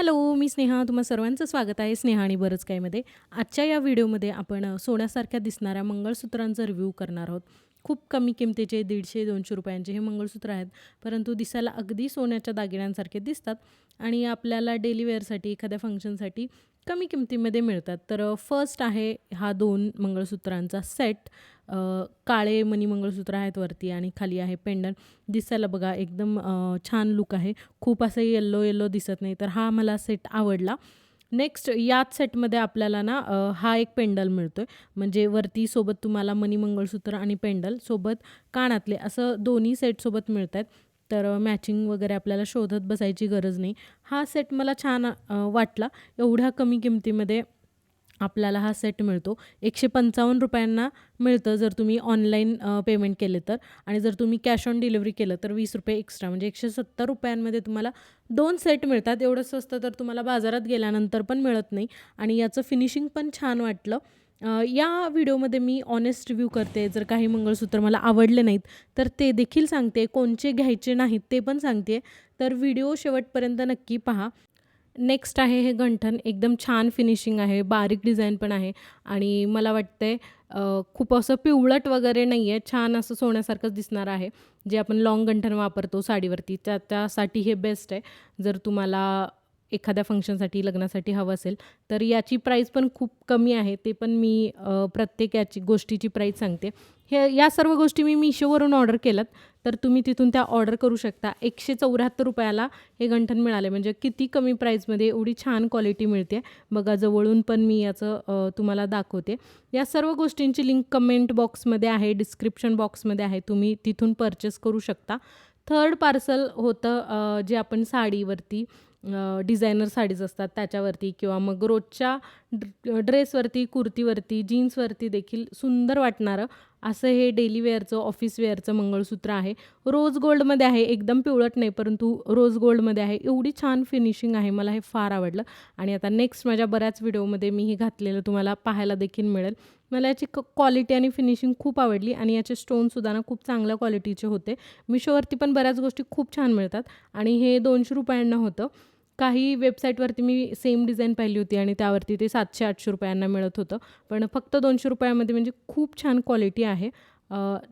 Hello मी स्नेहा. तुम्हा सर्वांचं स्वागत आहे स्नेहा आणि बरंच काहीमध्ये. आजच्या या व्हिडिओमध्ये आपण सोन्यासारख्या दिसणाऱ्या मंगळसूत्रांचा रिव्ह्यू करणार आहोत. खूप कमी किमतीचे दीडशे दोनशे रुपयांचे हे मंगळसूत्र आहेत. परंतु दिसायला अगदी सोन्याच्या दागिन्यांसारखे दिसतात. आणि आपल्याला डेली वेअरसाठी एखाद्या फंक्शनसाठी कमी किमतीमध्ये मिळतात. तर फर्स्ट आहे हा दोन मंगळसूत्रांचा सेट काळे मनी मंगळसूत्र आहेत वरती आणि खाली आहे पेंडन दिसायला बघा एकदम छान लुक आहे. खूप असं येल्लो येल्लो दिसत नाही तर हा मला सेट आवडला. नेक्स्ट याच सेटमध्ये आपल्याला ना हा एक पेंडल मिळतो आहे म्हणजे वरती सोबत तुम्हाला मनी मंगळसूत्र आणि पेंडल सोबत कानातले असं दोन्ही सेटसोबत मिळत आहेत तर मॅचिंग वगैरे आपल्याला शोधत बसायची गरज नाही. हा सेट मला छान वाटला. एवढ्या कमी किमतीमध्ये आपल्याला हा सेट मिळतो. एकशे पंचावन्न रुपयांना मिळतं जर तुम्ही ऑनलाईन पेमेंट केले तर. आणि जर तुम्ही कॅश ऑन डिलिव्हरी केलं तर वीस रुपये एक्स्ट्रा म्हणजे एकशे सत्तर रुपयांमध्ये तुम्हाला दोन सेट मिळतात. एवढं स्वस्त तर तुम्हाला बाजारात गेल्यानंतर पण मिळत नाही. आणि याचं फिनिशिंग पण छान वाटलं. या व्हिडिओमध्ये मी ऑनेस्ट रिव्ह्यू करते. जर काही मंगळसूत्र मला आवडले नाहीत तर ते देखील सांगते. कोणचे घ्यायचे नाहीत ते पण सांगते. तर व्हिडिओ शेवटपर्यंत नक्की पहा. नेक्स्ट आहे हे गंठन. एकदम छान फिनिशिंग आहे. बारीक डिझाईन पण आहे. आणि मला वाटतंय खूप असं पिवळट वगैरे नाही आहे छान असं सोन्यासारखंच दिसणार आहे. जे आपण लॉंग गंठन वापरतो साडीवरती त्या त्यासाठी हे बेस्ट आहे. जर तुम्हाला एखाद्या फंक्शनसाठी लग्नासाठी हवं असेल तर याची प्राईस पण खूप कमी आहे ते पण मी प्रत्येक याची गोष्टीची प्राईस सांगते. हे या सर्व गोष्टी मी मिशोवरून ऑर्डर केल्यात तर तुम्ही तिथून त्या ऑर्डर करू शकता. एकशे चौऱ्याहत्तर रुपयाला हे गंठण मिळाले म्हणजे किती कमी प्राईजमध्ये एवढी छान क्वालिटी मिळते. बघा जवळून पण मी याचं तुम्हाला दाखवते. या सर्व गोष्टींची लिंक कमेंट बॉक्समध्ये आहे डिस्क्रिप्शन बॉक्समध्ये आहे तुम्ही तिथून परचेस करू शकता. थर्ड पार्सल होतं जे आपण साडीवरती डिझायनर साडीज असतात त्याच्यावरती किंवा मग रोजच्या ड्रेसवरती कुर्तीवरती जीन्सवरती देखील सुंदर वाटणारं असं हे डेली वेअरचं ऑफिस वेअरचं मंगळसूत्र आहे. रोज गोल्डमध्ये आहे एकदम पिवळट नाही परंतु रोज गोल्डमध्ये आहे. एवढी छान फिनिशिंग आहे मला हे फार आवडलं. आणि आता नेक्स्ट माझ्या बऱ्याच व्हिडिओमध्ये मी हे घातलेलं तुम्हाला पाहायला देखील मिळेल. मला याची क क्वालिटी आणि फिनिशिंग खूप आवडली आणि याचे स्टोनसुद्धा ना खूप चांगल्या क्वालिटीचे होते. मिशोवरती पण बऱ्याच गोष्टी खूप छान मिळतात. आणि हे दोनशे रुपयांना होतं. काही वेबसाईटवरती मी सेम डिझाईन पाहिली होती आणि त्यावरती ते सातशे आठशे रुपयांना मिळत होतं. पण फक्त दोनशे रुपयामध्ये म्हणजे खूप छान क्वालिटी आहे.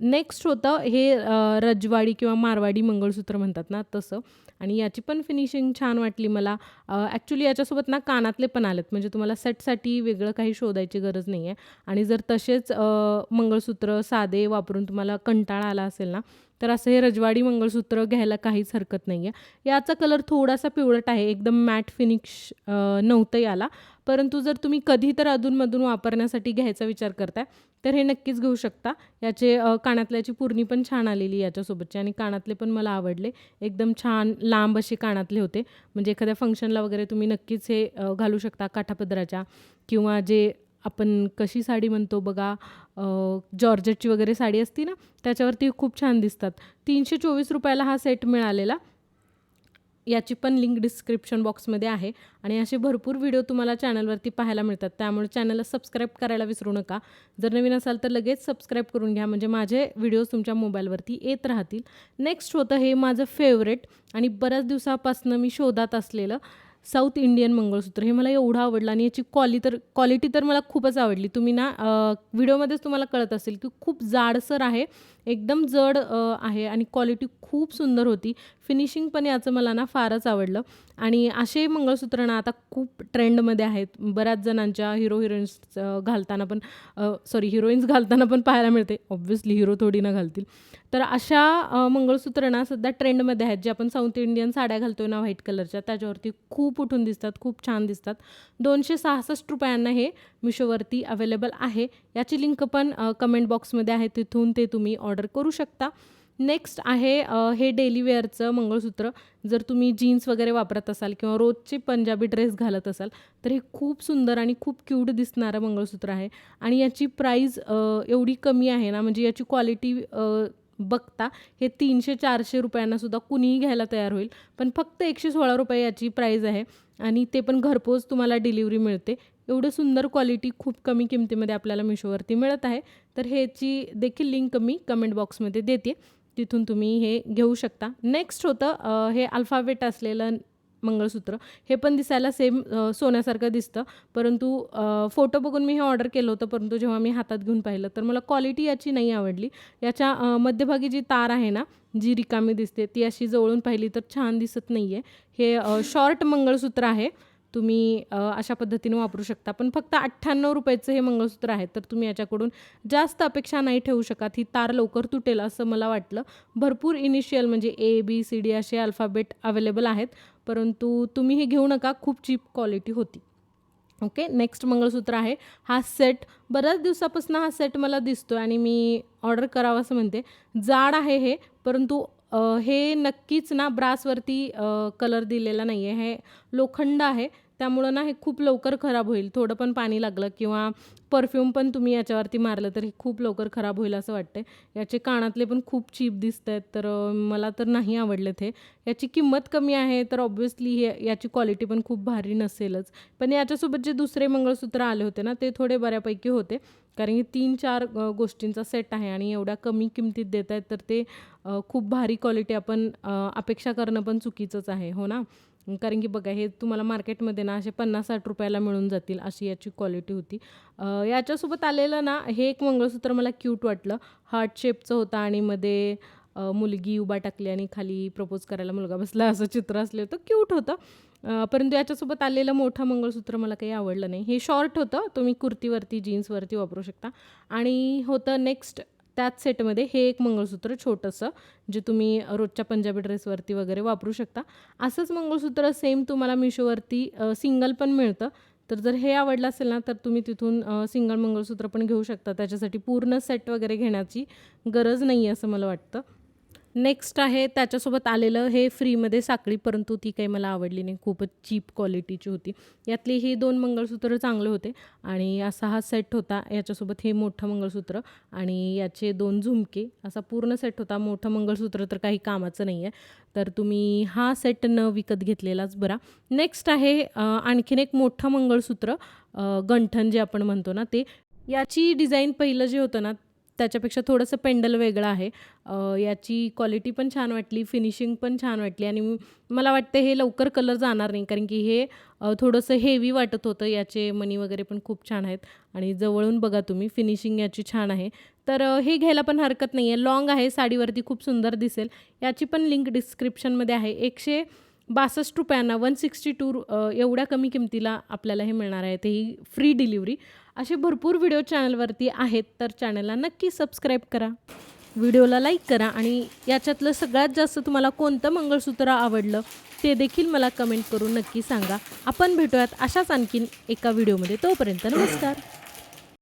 नेक्स्ट होतं हे रजवाडी किंवा मारवाडी मंगळसूत्र म्हणतात ना तसं. आणि याची पण फिनिशिंग छान वाटली मला. ॲक्च्युली याच्यासोबत ना कानातले पण आलेत. म्हणजे तुम्हाला सेटसाठी वेगळं काही शोधायची गरज नाही आहे आणि जर तसेच मंगळसूत्र साधे वापरून तुम्हाला कंटाळा आला असेल ना तर असं हे रजवाडी मंगळसूत्र घ्यायला काहीच हरकत नाही आहे याचा कलर थोडासा पिवळट आहे एकदम मॅट फिनिश नव्हतं याला. परंतु जर तुम्ही कधी तर अधूनमधून वापरण्यासाठी घ्यायचा विचार करताय तर हे नक्कीच घेऊ शकता. याचे कानातल्याची पुरणी पण छान आलेली याच्यासोबतची आणि कानातले पण मला आवडले. एकदम छान लांब असे कानातले होते. म्हणजे एखाद्या फंक्शनला वगैरे तुम्ही नक्कीच हे घालू शकता काठापदराच्या किंवा जे आपण कशी साडी म्हणतो बघा अ, जॉर्जेटची वगैरे साडी असती ना त्याच्यावरती खूप छान दिसतात. तीनशे चोवीस रुपयाला हा सेट मिळालेला. याची पण लिंक डिस्क्रिप्शन बॉक्समध्ये आहे आणि असे भरपूर व्हिडिओ तुम्हाला चॅनलवरती पाहायला मिळतात. त्यामुळे चॅनलला सबस्क्राईब करायला विसरू नका. जर नवीन असाल तर लगेच सबस्क्राईब करून घ्या म्हणजे माझे व्हिडिओज तुमच्या मोबाईलवरती येत राहतील. नेक्स्ट होतं हे माझं फेवरेट आणि बऱ्याच दिवसापासून मी शोधात असलेलं साऊथ इंडियन मंगळसूत्र हे मला एवढं आवडलं आणि याची क्वाली तर क्वालिटी तर मला खूपच आवडली. तुम्ही ना व्हिडिओमध्येच तुम्हाला कळत असेल की खूप जाडसर आहे एकदम जड आहे आणि क्वालिटी खूप सुंदर होती. फिनिशिंग पण याचं मला ना फारच आवडलं. आणि असे मंगळसूत्र ना आता खूप ट्रेंडमध्ये आहेत. बऱ्याच जणांच्या हिरो हिरोईन्स घालताना पण सॉरी हिरोईन्स घालताना पण पाहायला मिळते. ऑब्व्हियसली हिरो थोडी ना घालतील. तर अशा मंगळसूत्र ना सध्या ट्रेंडमध्ये आहेत जे आपण साऊथ इंडियन साड्या घालतो ना व्हाईट कलरच्या त्याच्यावरती खूप उठून दिसतात खूप छान दिसतात. दोनशे सहासष्ट रुपयांना हे मिशोवरती अवेलेबल आहे. याची लिंक पण कमेंट बॉक्समध्ये आहे. तिथून ते तुम्ही ऑर्डर करू शकता. नेक्स्ट आहे अ, हे डेली वेअरचं मंगळसूत्र. जर तुम्ही जीन्स वगैरे वापरत असाल किंवा रोजचे पंजाबी ड्रेस घालत असाल तर हे खूप सुंदर आणि खूप क्यूट दिसणारं मंगळसूत्र आहे. आणि याची प्राईज एवढी कमी आहे ना म्हणजे याची क्वालिटी बघता हे तीनशे चारशे रुपयांनासुद्धा कुणीही घ्यायला तयार होईल. पण फक्त एकशे सोळा रुपये याची प्राईज आहे. आणि ते पण घरपोच तुम्हाला डिलिव्हरी मिळते. एवढं सुंदर क्वालिटी खूप कमी किमतीमध्ये आपल्याला मिशोवरती मिळत आहे. तर ह्याची देखील लिंक मी कमेंट बॉक्समध्ये देते. तिथून तुम्ही हे घेऊ शकता. नेक्स्ट होतं हे अल्फाबेट असलेलं मंगळसूत्र. हे पण दिसायला सेम सोन्यासारखं दिसतं. परंतु फोटो बघून मी हे ऑर्डर केलं होतं परंतु जेव्हा मी हातात घेऊन पाहिलं तर मला क्वालिटी याची नाही आवडली. याच्या मध्यभागी जी तार आहे ना जी रिकामी दिसते ती अशी जवळून पाहिली तर छान दिसत नाही आहे हे शॉर्ट मंगळसूत्र आहे. तुम्ही अ, अशा पद्धतीने वापरू शकता. पण फक्त अठ्ठ्याण्णव रुपयाचं हे मंगळसूत्र आहे तर तुम्ही याच्याकडून जास्त अपेक्षा नाही ठेवू शकत. ही तार लवकर तुटेल असं मला वाटलं. भरपूर इनिशियल म्हणजे ए बी सी डी असे अल्फाबेट अवेलेबल आहेत. परंतु तुम्ही हे घेऊ नका खूप चीप क्वालिटी होती. ओके नेक्स्ट मंगळसूत्र आहे. हा सेट बऱ्याच दिवसापासून हा सेट मला दिसतो आणि मी ऑर्डर करावा असं म्हणते. जाड आहे हे परंतु अ, हे नक्कीच ना ब्रासवरती कलर दिलेला नाही आहे हे लोखंड आहे. त्यामुळं ना हे खूप लवकर खराब होईल. थोडं पण पाणी लागलं किंवा परफ्यूम पण तुम्ही याच्यावरती मारलं तर हे खूप लवकर खराब होईल असं वाटतं याचे कानातले पण खूप चीप दिसत आहेत तर मला तर नाही आवडलेत हे. याची किंमत कमी आहे तर ऑब्व्हियसली हे याची क्वालिटी पण खूप भारी नसेलच. पण याच्यासोबत जे दुसरे मंगळसूत्र आले होते ना ते थोडे बऱ्यापैकी होते. कारण की तीन चार गोष्टींचा सेट आहे आणि एवढ्या कमी किमतीत देत आहेत तर ते खूप भारी क्वालिटी आपण अपेक्षा करणं पण चुकीचंच आहे. हो ना? कारण की बघा हे तुम्हाला मार्केटमध्ये ना असे पन्नास साठ रुपयाला मिळून जातील अशी याची क्वालिटी होती. याच्यासोबत आलेलं ना हे एक मंगळसूत्र मला क्यूट वाटलं. हार्ट शेपचं होतं आणि मध्ये मुलगी उभा टाकली आणि खाली प्रपोज करायला मुलगा बसला असं चित्र असलं होतं. क्यूट होतं. परंतु याच्यासोबत आलेलं मोठं मंगळसूत्र मला काही आवडलं नाही. हे शॉर्ट होतं. तुम्ही कुर्तीवरती जीन्सवरती वापरू शकता. आणि होतं नेक्स्ट त्याच सेटमध्ये हे एक मंगळसूत्र छोटंसं जे तुम्ही रोजच्या पंजाबी ड्रेसवरती वगैरे वापरू शकता. असंच मंगळसूत्र सेम तुम्हाला मिशोवरती सिंगल पण मिळतं. तर जर हे आवडलं असेल ना तर तुम्ही तिथून सिंगल मंगळसूत्र पण घेऊ शकता. त्याच्यासाठी पूर्ण सेट वगैरे घेण्याची गरज नाही आहे असं मला वाटतं. नेक्स्ट आहे त्याच्यासोबत आलेलं हे फ्रीमध्ये साखळी परंतु ती काही मला आवडली नाही. खूपच चीप क्वालिटीची होती. यातली ही दोन मंगळसूत्र चांगले होते आणि असा हा सेट होता. याच्यासोबत हे मोठं मंगळसूत्र आणि याचे दोन झुमके. असा पूर्ण सेट होता. मोठं मंगळसूत्र तर काही कामाचं नाही आहे तर तुम्ही हा सेट न विकत घेतलेलाच बरा. नेक्स्ट आहे आणखीन एक मोठं मंगळसूत्र गंठन जे आपण म्हणतो ना ते. याची डिझाईन पहिलं जे होतं ना त्याच्यापेक्षा थोडंसं पेंडल वेगळं आहे. याची क्वालिटी पण छान वाटली फिनिशिंग पण छान वाटली आणि मला वाटतं हे लवकर कलर जाणार नाही कारण की हे थोडंसं हेवी वाटत होतं. याचे मनी वगैरे पण खूप छान आहेत आणि जवळून बघा तुम्ही फिनिशिंग याची छान आहे. तर हे घ्यायला पण हरकत नाही आहे लॉंग आहे साडीवरती खूप सुंदर दिसेल. याची पण लिंक डिस्क्रिप्शनमध्ये आहे. एकशे बासष्ट रुपयांना वन सिक्स्टी टू एवढ्या कमी किमतीला आपल्याला हे मिळणार आहे. तेही फ्री डिलिव्हरी असे भरपूर व्हिडिओ चॅनलवरती आहेत तर चॅनलला नक्की सबस्क्राईब करा. व्हिडिओला लाईक करा आणि याच्यातलं सगळ्यात जास्त तुम्हाला कोणतं मंगळसूत्र आवडलं ते देखील मला कमेंट करून नक्की सांगा. आपण भेटूयात अशाच आणखीन एका व्हिडिओमध्ये तोपर्यंत नमस्कार.